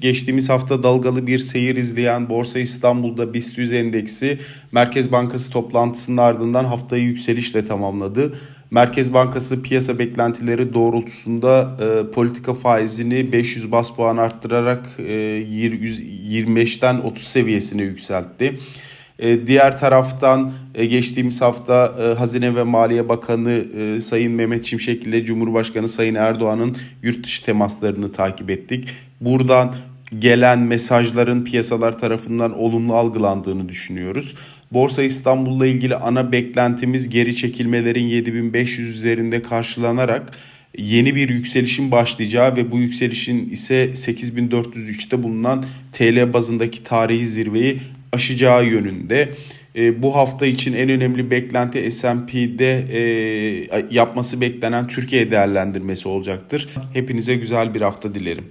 Geçtiğimiz hafta dalgalı bir seyir izleyen Borsa İstanbul'da BIST 100 endeksi Merkez Bankası toplantısının ardından haftayı yükselişle tamamladı. Merkez Bankası piyasa beklentileri doğrultusunda e, politika faizini 500 bas puan arttırarak e, 25'ten 30 seviyesine yükseltti. E, diğer taraftan e, geçtiğimiz hafta e, Hazine ve Maliye Bakanı e, Sayın Mehmet Şimşek ile Cumhurbaşkanı Sayın Erdoğan'ın yurt dışı temaslarını takip ettik. Buradan gelen mesajların piyasalar tarafından olumlu algılandığını düşünüyoruz. Borsa İstanbul'la ilgili ana beklentimiz geri çekilmelerin 7500 üzerinde karşılanarak yeni bir yükselişin başlayacağı ve bu yükselişin ise 8403'te bulunan TL bazındaki tarihi zirveyi aşacağı yönünde. E, bu hafta için en önemli beklenti S&P'de e, yapması beklenen Türkiye değerlendirmesi olacaktır. Hepinize güzel bir hafta dilerim.